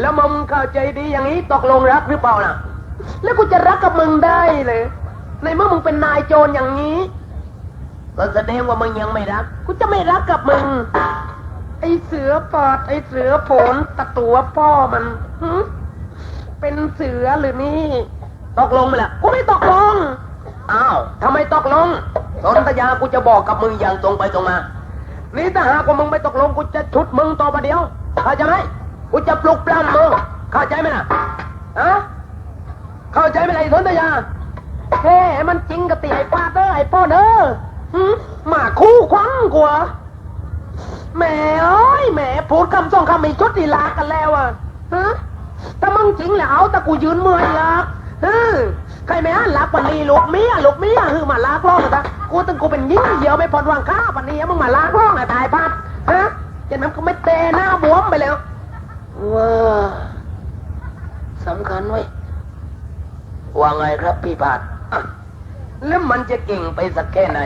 แล้วมึงเข้าใจดีอย่างนี้ตกลงรักหรือเปล่าล่ะ แล้วกูจะรักกับมึงได้เลย ในเมื่อมึงเป็นนายโจรอย่างนี้ ก็แสดงว่ามึงยังไม่รัก กูจะไม่รักกับมึง ไอเสือปอด ไอเสือโผนตะตัวพ่อมันหึเป็นเสือหรือนี่ตกลงไหมล่ะกูไม่ตกลง อ้าวทำไมตกลงสนธยากูจะบอกกับมึงอย่างตรงไปตรงมา นี่ถ้าหากว่ามึงไม่ตกลงกูจะชุดมึงต่อประเดียวเข้าใจไหม กูจะปลุกปล้ำมึงเข้าใจไหมล่ะฮะเข้าใจไหมล่ะไอ้สนธยาเฮ้มันจริงกับตีไอ้ป้าเด้อไอ้พ่อเด้อหึหมาคู่ควังกว่าแหม่เอ้ยแหมพูดคำสองคำม่ชุดดีลากันแล้วอะฮะถ้ามึงจริงแล้วเอาแต่กูยืนเมื่อยลักฮะใครไม่อ่านลักวันนี้ลูกเมียลูกเมียคือมาลากร้องนะกูตึงกูเป็นยิ่งเหี่ยวไม่พอดวางข้าวันนี้มึงมาลากร้องไอ้ตายพัดฮะเห็นไหมกูไม่เตะหน้าบวมไปแล้ว ว้าสำคัญเว้ว่าไงครับพี่พัดอะแล้วมันจะเก่งไปสักแค่ไหน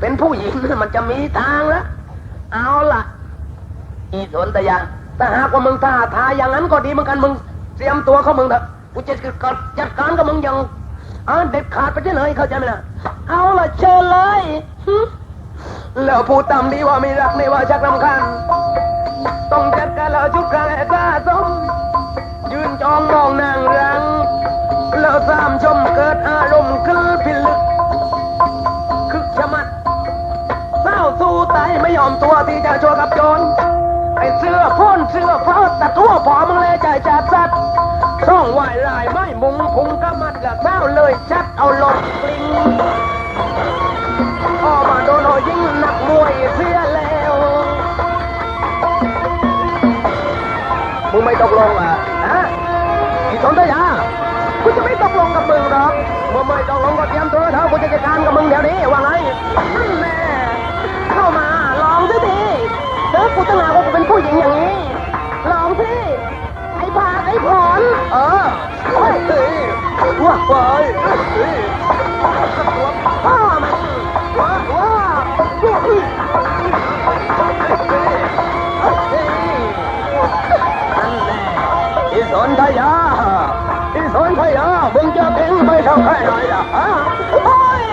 เป็นผู้หญิงมันจะมีทางล้วเอาล่ะ อีสนตยาถ้าหากว่ามึงท่าทายอย่างนั้นก็ดีเหมือนกันมึงเตรียมตัวเข้ามึงเถอะกูจะจัดการกับมึงอย่างอ่าเด็ดขาดไปเลยเข้าใจไหมล่ะเอาล่ะเชิญเลยแล้วพูดตามดีว่าไม่รักไม่ว่าชักรำคาญ ต้องจัดการแล้วชุดกลางแอกล้าสมยืนจองมองนางรัง แล้วสามชมเกิดอารมณ์คือพิลึก คึกชะมัดเศร้าสู้ตายไม่ยอมตัวที่จะโชว์กับโจรไอ้เสื้อพ่นเสื้อเฟ้าแต่ทั่วผอมึงเลยใจจัดสัดช่องวายลายไม่มุงพุงกะมัดกะเศร้าเลยชัดเอาลงกลิ้งพอมาโดนเอยิงหนักมวยเสีย มึงไม่ตกลงอะฮะอีสนทยากูจะไม่ตกลงกับมึงหรอกเมื่อไม่ตกลงก็เตรียมตัวเถอะกูจะจัดการกับมึงเดี๋ยวนี้ว่าไงแม่เข้ามาลองสิทีเออกูตั้งหากว่ากูเป็นผู้หญิงอย่างนี้ ลองสิไอ้ผาไอ้ผอนเออเฮ้ยเฮ้ยว้าไปพ่อมันว้า สนทยาอีสนทยามึงจะเพ่งไปทำแค่ไหนล่ะฮะโอ้ย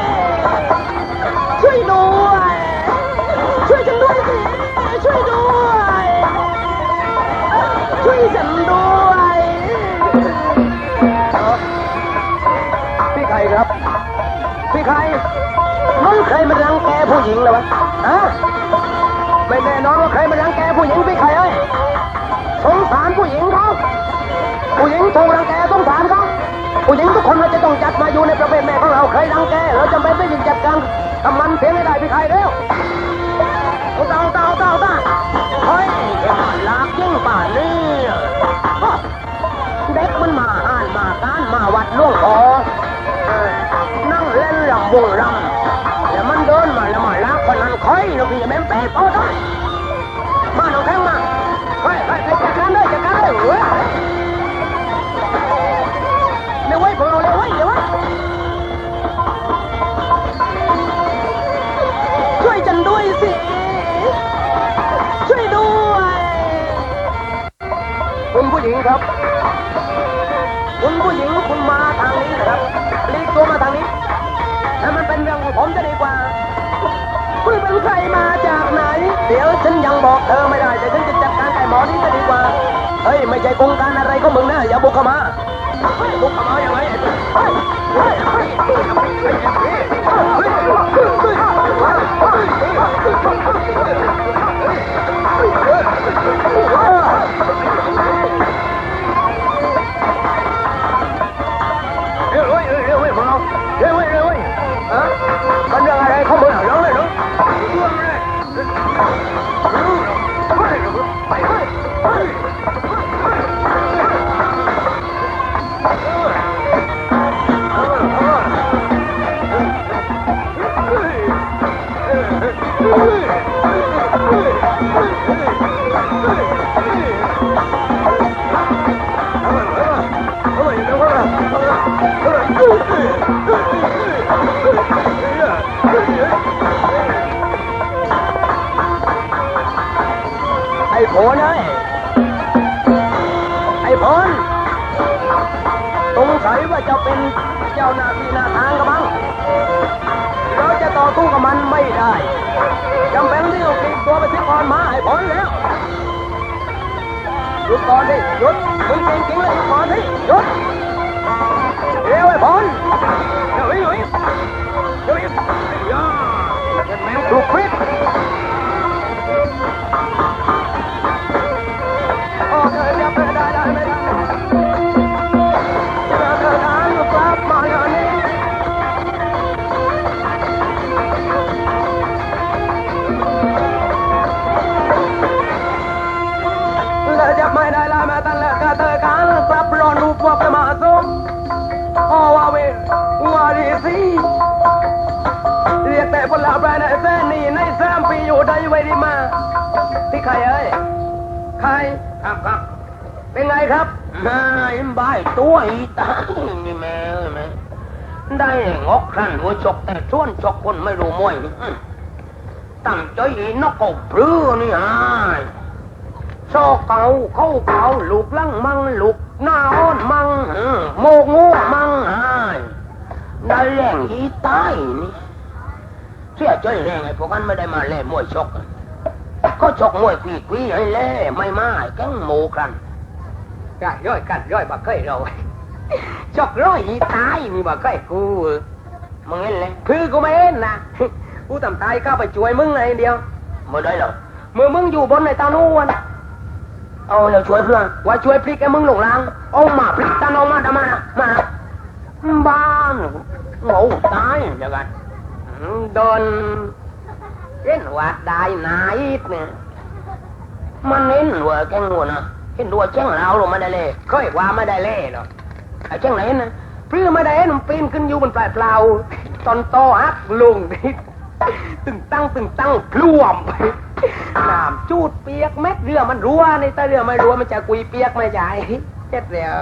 ช่วยด้วย ช่วยฉันด้วยสิช่วยด้วย ช่วยฉันด้วยพี่ไข่ครับ พี่ไข่มึงเคยมารังแกผู้หญิงเหรอวะฮะไม่แน่นอนว่าใครมารังแกผู้หญิงพี่ไข่เอ้ยสงสารผู้หญิง ผู้หญิงถูกรังแกสงสารเขาผู้หญิงทุกคนเราจะต้องจัดมาอยู่ในประเภทแม่ของเราเคยรังแกเราจำเป็นต้ยิงจัดการทำมันเพียงให้ได้พี่ไข่เร็วเอาเตาเตาเตาตาเฮ้ยลากยิ่งป่านนี่เด็กมันมาอ่านมาการมาวัดล่วงคอนั่งเล่นลำวงรำแล้วมันเดินมาแล้วมาลากพนันคอยเราพี่แม่งเป๊ะโอ้ได้ ครับ คุณผู้หญิงคุณมาทางนี้นะครับรีบตัวมาทางนี้ถ้ามันเป็นเรื่องของผมจะดีกว่า คุณเป็นใครมาจากไหน เดี๋ยวฉันยังบอกเธอไม่ได้แต่ฉันจะจัดการไก่หมอนี้จะดีกว่า เฮ้ย ไม่ใช่กงการอะไรก็มึงนะ อย่าบุกเข้ามาบุกเข้ามาอย่างไรเฮ้ยเฮ้ยเฮ้ยเฮ้ยเฮ้ย Hey! โอ้ยไอ้พลสงสัยว่าจะเป็นเจ้าหน้าที่หน้าทางกับมั้งเราจะต่อสู้กับมันไม่ได้จำเป็นที่ต้องกินตัวไปเสียก่อนมาไอ้พลแล้วหยุดก่อนดิหยุดมึงเก่งจริงเลยหยุดก่อนดิหยุดเร็วไอ้พลเร็ว บนายบ้ายตัวอีตานี่แม่เอ้ยแม่ได้งอกครันหัวชกแต่ชวนชกคนไม่รู้มวยตั้งใจอีนกกบพรือนี่ฮายชอกเก่าเข้าเก่าลูกลังมังลูกหน้าอ้อนมังโมงูมังฮายได้แรงอีตายนี่เสียใจแรงไอ้พวกนั้นไม่ได้มาเล่มวยชกก็ชกมวยปีกวีให้เล่ไม่มาแก้งหมูครัน กะร้อยกันร้อยบักเคยเราจอกร้อยอีตายมีบักเคยกูเออมึงเห็นเลยคือกูไม่เห็นนะกูทำตายเข้าไปช่วยมึงไงเดียวไม่ได้หรอกเมื่อมึงอยู่บนในตานูนเอาเราช่วยเพื่อนว่าช่วยพลิกไอ้มึงหลงลางเอามาพลิกตาโนมาทำไมามาบ้านโง่ตายอย่างกันอืมเดินเล่นวัดได้นายเนี่ยมันเห็นว่าแกงวัวนะ เห็นว่าแจ้งเราหรือไม่ได้เล่เคยว่าไม่ได้เล่หรอกไอ้แจ้งไหนนะเพื่อไม่ได้เห็นมันปีนขึ้นอยู่บนปลายเปล่าตอนโตฮักลุงนี่ตึงตั้งตึงตั้งพลุ่มไปน้ำจูดเปียกเม็ดเรือมันรั่วในต่เรือไม่รั่วมันจะกุยเปียกไม่ใช่เจ็ดเดียว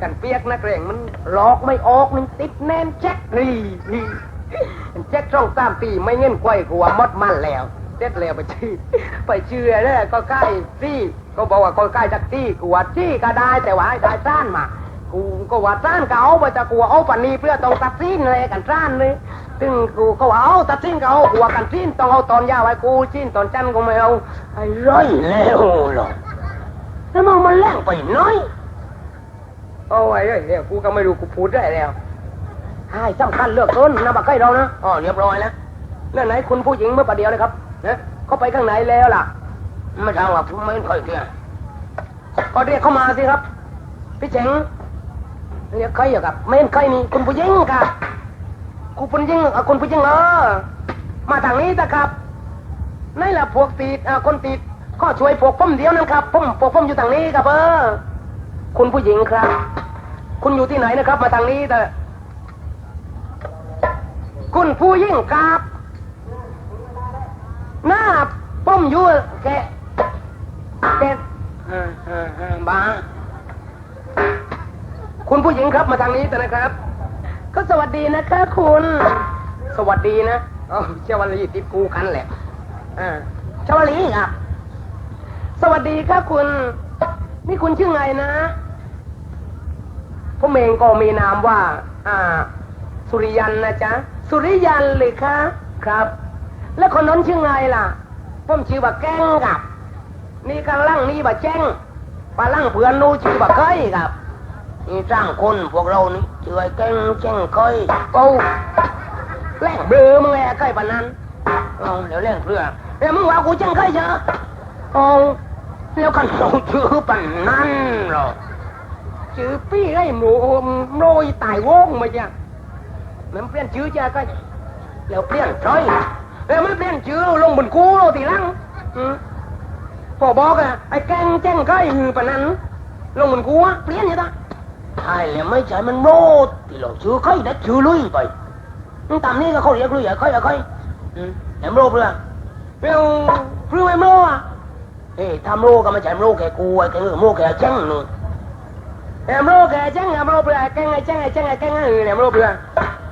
กันเปียกนักเรงมันหลอกไม่ออกมันติดแน่นแจ็คนี่นี่แจ็คช่องสามปีไม่เงินกล้วยหัวมดมันแล้วเด็ดแล้วไปชื่อไปเชื่อแล้วก็ใกล้ซี่ ก็บอกว่าก็ใกล้จักซี่กูว่าซี่ก็ได้แต่ว่าให้ได้ซ่านมา กูก็ว่าซ่านก็เอาไปจะกูว่าเอาปันนี้เพื่อต้องตัดสินเลยกันซ่านเลยซึ่งกูก็ว่าเอาตัดสินก็เอากูว่ากันสิ้นต้องเอาตอนยาวไว้กูสิ้นตอนจันกูไม่เอาไอ้ร้อยแล้วหรอกแล้วมึงมันแรงไปน้อยเอาไว้เอ้ยเดี๋ยวกูก็ไม่รู้กูพูดได้แล้วให้สำคัญเลือกต้นนะบักไก่เรานะอ๋อเรียบร้อยแล้วนั่นไหนคุณผู้หญิงเมื่อประเดี๋ยวเลยครับนะเขาไปข้างในแล้วล่ะ ไม่ทราบว่าผมไม่ค่อยเที่ยก็เรียกเข้ามาสิครับ พี่เจ๋งเรียกใครอยู่ครับไม่เห็นใครนี่คุณผู้หญิงครับคุณผู้หญิงคุณผู้หญิงเออมาทางนี้นะครับนี่แหละพวกติดคนติดก็ช่วยพวกผมเดียวนะครับผมพวกผมอยู่ทางนี้ครับเออคุณผู้หญิงครับ คุณอยู่ที่ไหนนะครับ มาทางนี้แต่คุณผู้หญิงครับหน้าป้อมอยู่แก เออเออเออบ้า คุณผู้หญิงครับมาทางนี้แต่นะครับ ก็สวัสดีนะคะคุณ สวัสดีนะเอ๋อเชาวลีติดกูกันแหละอ่าเชาวลีครับ สวัสดีครับคุณ นี่คุณชื่อไงนะผมเองก็มีนามว่า อ่า สุริยันนะจ๊ะ สุริยันเลยคะครับ แล้วคนนั้นชื่อไงล่ะ ผมชื่อว่าแก้งครับ นี่ข้างล่งนี่ว่แจ้งปลาล่งเพื่อนนู้ชื่อว่เคยครับนี่สร้างคนพวกเรานี่ชื่อไอ้แก้งแจ้งเคยเป้าแรงเบลอมึงไงเคยปานนั้นเอาเดี๋ยวเล่นเพื่อเดี๋ยวมึงว่ากูแจ้งเคยเจอเอาแล้วกันเราชื่อปานนั้นเหรอชื่อพี่ไอ้หมูโรยตายวงมาจ้ะมันเปลี่ยนชื่อจ้าก็แล้วเปลี่ยนช้อยแล้วมันเปลี่ยนชื่อลงบนกูเราทีหลังอืม พอบอกอะไอ้แกงแจ้งก็ไอ้หือปะนั้นลงบนกูอะเปลี่ยนอย่างนั้นใช่แล้วไม่ใช่มันโรดที่เราชื่อค่อยได้ชื่อลุยไปอืมตามนี้ก็เขาเรียกลุยอะค่อยอะค่อยอืมแอมโรเพื่อเรื่องเรื่องแอมโรอะเฮ้ยทำโรก็ไม่ใช่แอมโรแกกูไอ้แกงโรแกแจ้งนู่นแอมโรแกแจ้งแอมโรเพื่อไอ้แกงไอ้แจ้งไอ้แจ้งไอ้แกงไอ้หือแอมโรเพื่อ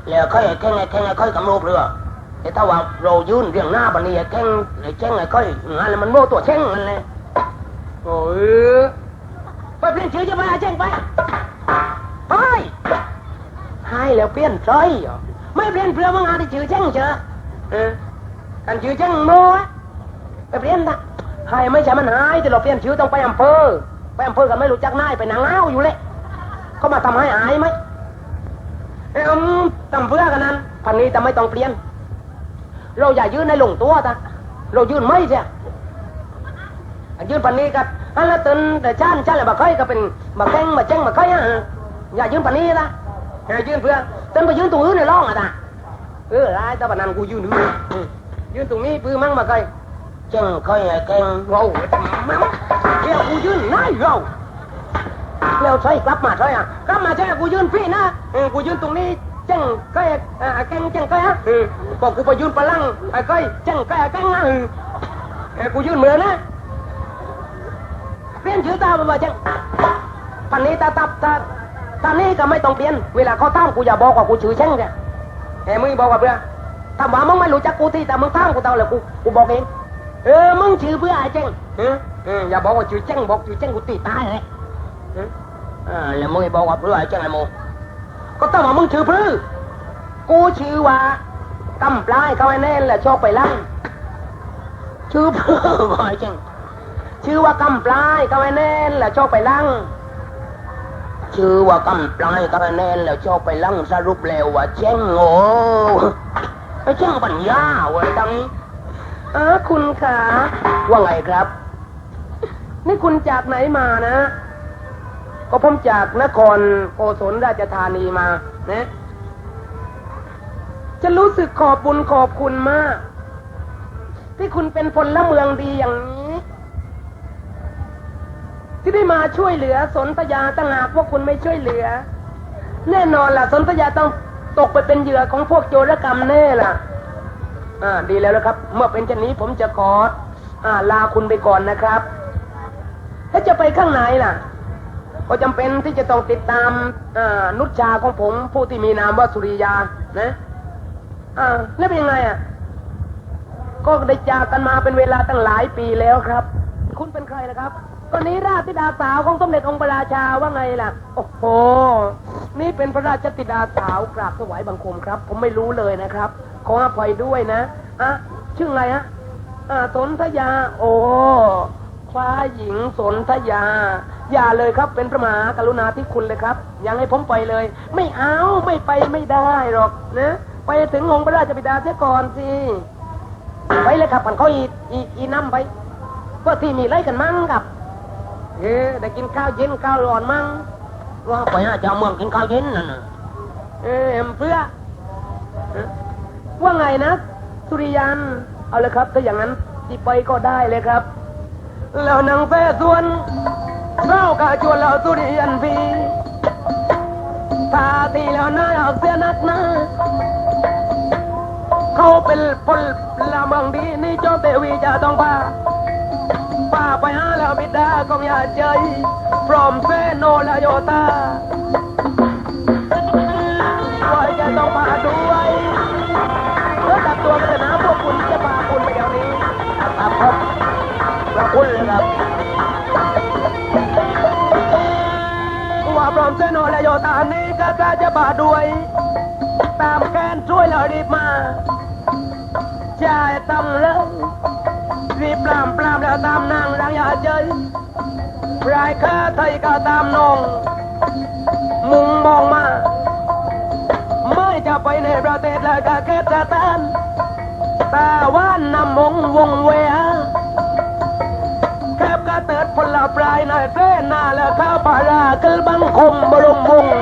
แล้วค่อยแข่งไอ้แข่งไอ้ค่อยกำโลบเรือ แต่ถ้าว่าเรายืนเรียงหน้าปันนี้ไอ้แข่งไอ้แข่งไอ้ค่อยงานเลยมันโม่ตัวแข่งนั่นเลยโอ้ยไปเปลี่ยนชื่อจะไปไอ้แข่งไปไปให้แล้วเปลี่ยนใจเหรอไม่เปลี่ยนเพื่อมึงหาที่ชื่อแจ้งเจอเออกันชื่อแจ้งโม่ไปเปลี่ยนนะให้ไม่ใช่มันหายแต่เราเปลี่ยนชื่อต้องไปอำเภอไปอำเภอกันไม่รู้จักนายไปนางเงาอยู่เลยเขามาทำให้หายไหมเอ็มตำเพื่อกันนั้นพันนี้แต่ไม่ต้องเปลี่ยน เราอย่ายืนในหลงตัวตาเรายืนไม่ใช่ยืนปันนี้กับอันละตึนแต่ชานชานอะไรบาเคยก็เป็นบาแข้งบาเจ้งบาเคยอะอย่ายืนปันนี้ละอย่ายืนเพื่อตึนไปยืนตรงอื่นในร่องอะตาเออไรแต่ปนันกูยืนอื่นอืมยืนตรงนี้ปื้อมั่งบาเคยเจ้งเคยไอ้แข้งโง่มั่งเดี๋ยวกูยืนนายเราแล้วใช่กลับมาใช่อะกลับมาใช่กูยืนพี่นะเออกูยืนตรงนี้ จ้งเคยอ่าแข้งเจ้งเคยฮะเออบอกกูไปยืนปะลังไอ้เคยเจ้งเคยแข้งอะเออเออกูยืนเหมือนนะเปลี่ยนชื่อตาบ่าจังปันนี้ตาตับตาตานี้ก็ไม่ต้องเปลี่ยน เวลาเขาถามกูอย่าบอกว่ากูชื่อเช่งแกเอ้มึงบอกว่าเพื่อถ้าว่ามึงไม่รู้จักกูที่แต่มึงถามกูเท่าเลยกูกูบอกเองเออมึงชื่อเพื่อไอ้เจ้งเออเอออย่าบอกว่าชื่อเจ้งบอกชื่อเจ้งกูตีตายเลยเอออ่าแล้วมึงบอกว่าเพื่อไอ้เจ้งไอ้โม ก็ต้องว่ามึงชื่อเพื่อกูชื่อว่ากำปลายเขาไอ้แน่นแหละชอบไปลั่งชื่อเพื่อบอกไอ้เจ้งชื่อว่ากำปลายก็ไม่แน่นแล้วชอบไปลั่งชื่อว่ากำปลายก็ไม่แน่นแล้วชอบไปลั่งสรุปแล้วว่าเจ้งโง่ไอ้เจ้งปัญญาเว้ยตังเออคุณขาว่าไงครับ นี่คุณจากไหนมานะ ก็ผมจากนครโกศลราชธานีมานะจะรู้สึกขอบบุญขอบคุณมาก ที่คุณเป็นพลเมืองดีอย่างนี้ ที่ได้มาช่วยเหลือสนธยาตั้งหากพวกคุณไม่ช่วยเหลือ แน่นอนล่ะสนธยาต้องตกไปเป็นเหยื่อของพวกโจรกรรมแน่ล่ะ อ่า ดีแล้วนะครับ เมื่อเป็นเช่นนี้ผมจะขออ่าลาคุณไปก่อนนะครับ ถ้าจะไปข้างในล่ะ ก็จำเป็นที่จะต้องติดตามอนุชชาของผมผู้ที่มีนามว่าสุริยานะอ่าแล้วเป็นยังไงอะก็ได้จากกันมาเป็นเวลาตั้งหลายปีแล้วครับ คุณเป็นใครนะครับตอนนี้ราชธิดาสาวของสมเด็จองค์พระราชาว่าไงล่ะ โอ้โห นี่เป็นพระราชธิดาสาวกราบถวายบังคมครับ ผมไม่รู้เลยนะครับ ขออภัยด้วยนะ อะ ชื่ออะไรฮะอ่าสนธยา โอ้ ฟ้าหญิงสนธยา อย่าเลยครับเป็นพระมหากรุณาธิคุณเลยครับ ยังให้ผมไปเลย ไม่เอาไม่ไปไม่ได้หรอกนะไปถึงองค์พระราชบิดาเสียก่อนสิไปเลยครับมันเขาอีอีอีน้ำไปเพื่อที่มีไรกันมั่งครับเออได้กินข้าวเย็นข้าวร้อนมั่งว่าไปหาเจ้าเมืองกินข้าวเย็นนั่นเออเอ็มเพื่อเออว่าไงนะสุริยัน เอาเลยครับ ถ้าอย่างนั้นที่ไปก็ได้เลยครับ แล้วนางแฟส่วนเรากะชวนเราสุริยันพีตาตีแล้วน่าเอาเสียนักหนาเขาเป็นพลละเมืองดีนี่จอมเทวีจะต้องพาป้าไปหาแล้วบิดาก็อย่าใจพร้อมเฟโนและโยตา พระคุณเลยครับว่าพร้อมเฟโนและโยตานี่ก็กล้าจะมาด้วย ตามแกนช่วยแล้วรีบมาจ่ายตำเลยรีบปลามปลามแล้วตามนางรังยาเจยรายค่าไทยก็ตามนองมุงมองมา ไม่จะไปในประเทศแล้วก็แค่จะตานตาว่านนำมงวงเวีย พลปลายนายเส้นนาและข้าปาราเกลบังคมบรมวงศ์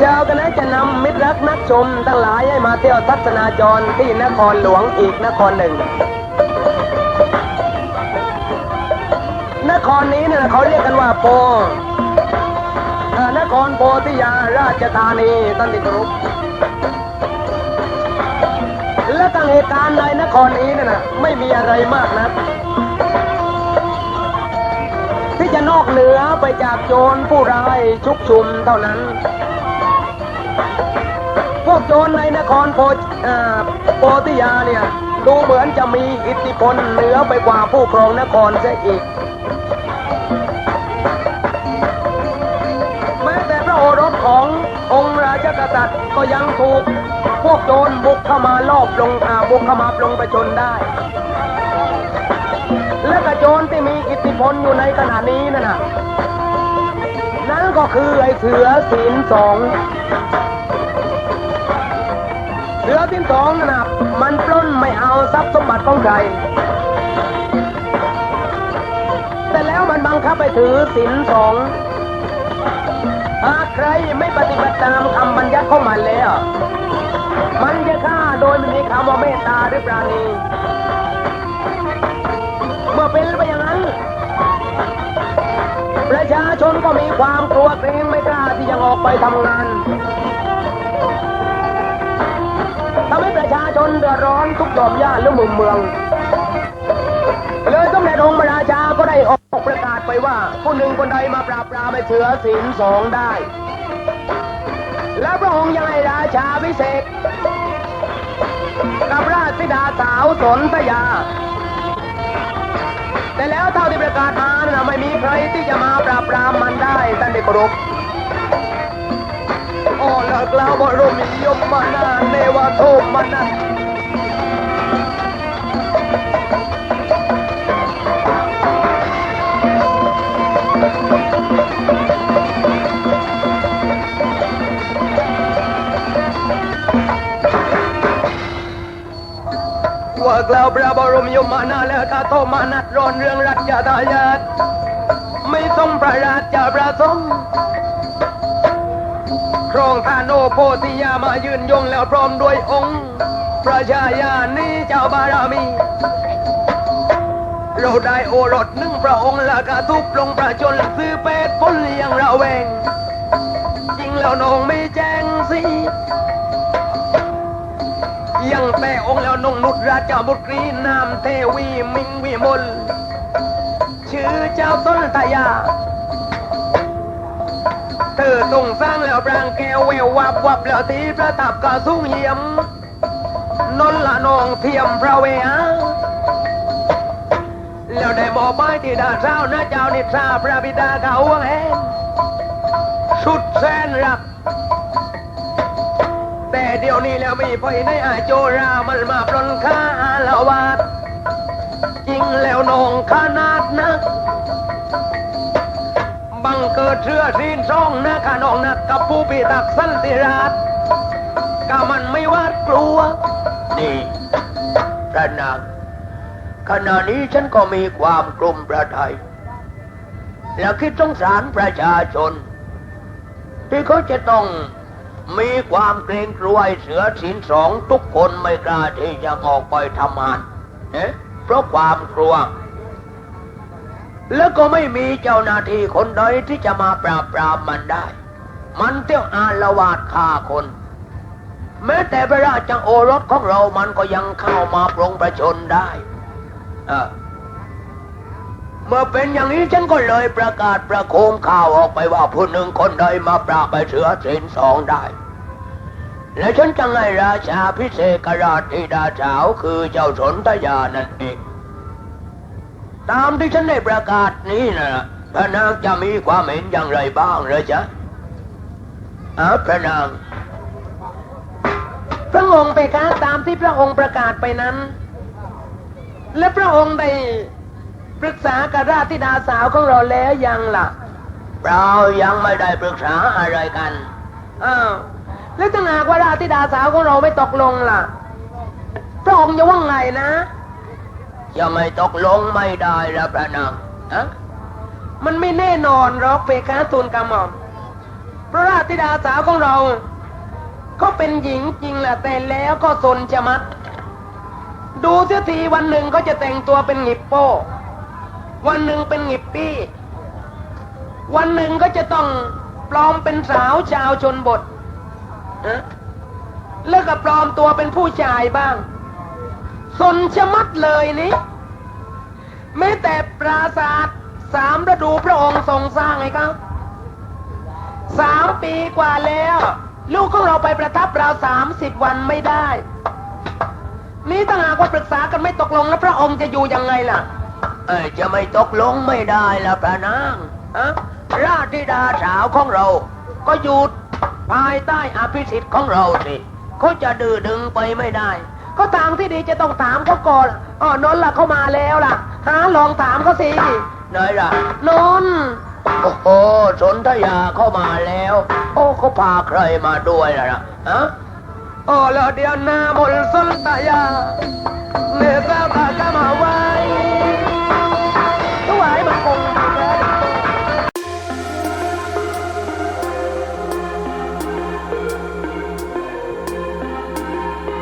เราชาวคณะจะนำมิตรรักนักชมทั้งหลายให้มาเที่ยวทัศนาจรที่นครหลวงอีกนครหนึ่ง นครนี้เนี่ยเขาเรียกกันว่าโพนครโพธิยาราชธานีตันติกรุปและตั้งเหตุการณ์ในนครนี้เนี่ยนะไม่มีอะไรมากนะที่จะนอกเหนือไปจากโจรผู้ร้ายชุกชุมเท่านั้น โจรในนครโพโพธิยาเนี่ยดูเหมือนจะมีอิทธิพลเหนือไปกว่าผู้ครองนครเสียอีก แม้แต่พระโอรสขององค์ราชกษัตริย์ก็ยังถูก พวกโจรบุกเข้ามาลอบลงอาบุกเข้ามาปลงประชนได้ และกระโจรที่มีอิทธิพลอยู่ในขณะนี้นั่นนะนั่นก็คือไอ้เสือศีลสอง เสือศีลสองนั่นนะมันปล้นไม่เอาทรัพย์สมบัติของใครแต่แล้วมันบังคับไปถือศีลสองหากใครไม่ปฏิบัติตามคำบัญญัติของมันแล้ว มันจะฆ่าโดยไม่มีคำว่าเมตตาหรือปราณีเมื่อเป็นไปอย่างนั้น ประชาชนก็มีความกลัวเกรงไม่กล้าที่จะออกไปทำงาน นเดือดร้อนทุกหย่อมย่าและมุมเมือง เลยสมเด็จองค์พระราชาก็ได้ออกประกาศไปว่าผู้หนึ่งคนใดมาปราบปรามไอ้เสือศีลสองได้ และพระองค์ยังให้ราชาพิเศษกับราชธิดาสาวสนธยา แต่แล้วเท่าที่ประกาศมานะไม่มีใครที่จะมาปราบปรามมันได้ท่านได้เคารพโอ้เลิกแล้วบรมียมมานาเนวาโทมมาน ว่ากล่าวพระบรมยมานาแล้วข้าโทมานัดร้อนเรื่องรัชยาทายาทไม่ทรงประราชจะประสงค์ครองธานโนโพธิยามายืนยงแล้วพร้อมด้วยองค์พระชายานี้เจ้าบารมี เราได้โอรสหนึ่งพระองค์ละกระทุบลงประชนซื้อเป็ดพลเลี้ยงเราแวง จริงแล้วน้องไม่แจ้งสิ ยังแต่องค์แล้วนงนุตราชบุตรีนามเทวีมิงวิมลชื่อเจ้าต้นทยา เธอทรงสร้างแล้วปรางแก้วแวววับวับแล้วทีประทับกระสูงเยี่ยม นนละนองเทียมพระเวหาแล้วได้บอกไปที่ดาเช้านะเจ้านิทราพระบิดาเขาวงแหงสุดแสนรัก เดี๋ยวนี้แล้วมีไฟในอาโจรามันมาปล้นค่าอาละวาดจริงแล้วนองขนาดนักบังเกิดเชื่อซีนซ่องนะขานองนักกับผู้ปีตักสันติราชก็มันไม่วาดกลัว นี่พระนางขณะนี้ฉันก็มีความกลุ่มประทัยแล้วคิดสงสารประชาชน ที่เขาจะต้อง มีความเกรงกลัวเสือสินสองทุกคนไม่กล้าที่จะออกไปทำงานเอ๊ะเพราะความกลัว แล้วก็ไม่มีเจ้าหน้าที่คนใดที่จะมาปราบปรามมันได้ มันเที่ยวอาละวาดฆ่าคน แม้แต่พระราชโอรสของเรามันก็ยังเข้ามาปรงประชนได้ เออ เมื่อเป็นอย่างนี้ฉันก็เลยประกาศประโคมข่าวออกไปว่าผู้หนึ่งคนใดมาปราบไปเสือสินสองได้ และฉันจะให้ราชาพิเศษกราชธิดาสาวคือเจ้าสนธยานั่นเอง ตามที่ฉันได้ประกาศนี้นะพระนางจะมีความเห็นอย่างไรบ้างเลยจ๊ะอาพระนาง พระองค์ไปคะตามที่พระองค์ประกาศไปนั้น และพระองค์ได้ ปรึกษากับราชธิดาสาวของเราแล้วยังล่ะ เรายังไม่ได้ปรึกษาอะไรกันอ้าวแล้วถ้าหากว่าราชธิดาสาวของเราไม่ตกลงล่ะ พระองค์จะว่าไงนะจะไม่ตกลงไม่ได้ละพระนางอะมันไม่แน่นอนหรอกเพคะทูลกระหม่อมพระราชธิดาสาวของเราเขาเป็นหญิงจริงแหละแต่แล้วก็สนจะมัด ดูเสียทีวันหนึ่งเขาจะแต่งตัวเป็นหงิบโป้ วันหนึ่งเป็นหงิบปี้ วันหนึ่งก็จะต้องปลอมเป็นสาวชาวชนบทนะแล้วก็ปลอมตัวเป็นผู้ชายบ้าง สนชะมัดเลยนี่แม้แต่ปราสาทสามฤดูพระองค์ทรงสร้างไงครับสามปีกว่าแล้ว ลูกของเราไปประทับราวสามสิบวันไม่ได้ นี่ถ้างหากว่าปรึกษากันไม่ตกลงแล้วพระองค์จะอยู่ยังไงล่ะ เอ้ยจะไม่ตกลงไม่ได้ละพระนางอะราชธิดาสาวของเรา ก็อยู่ภายใต้อภิสิทธิ์ของเราสิเขาจะดื้อดึงไปไม่ได้ก็ทางที่ดีจะต้องถามเขาก่อนอ๋อนนท์ล่ะเขามาแล้วล่ะฮะลองถามเขาสิไหนล่ะนนท์โอ้โหสนธยาเข้ามาแล้ว โอ้เขาพาใครมาด้วยล่ะนะฮะโอ้แล้วเดี๋ยวหน้ามนต์สนธยา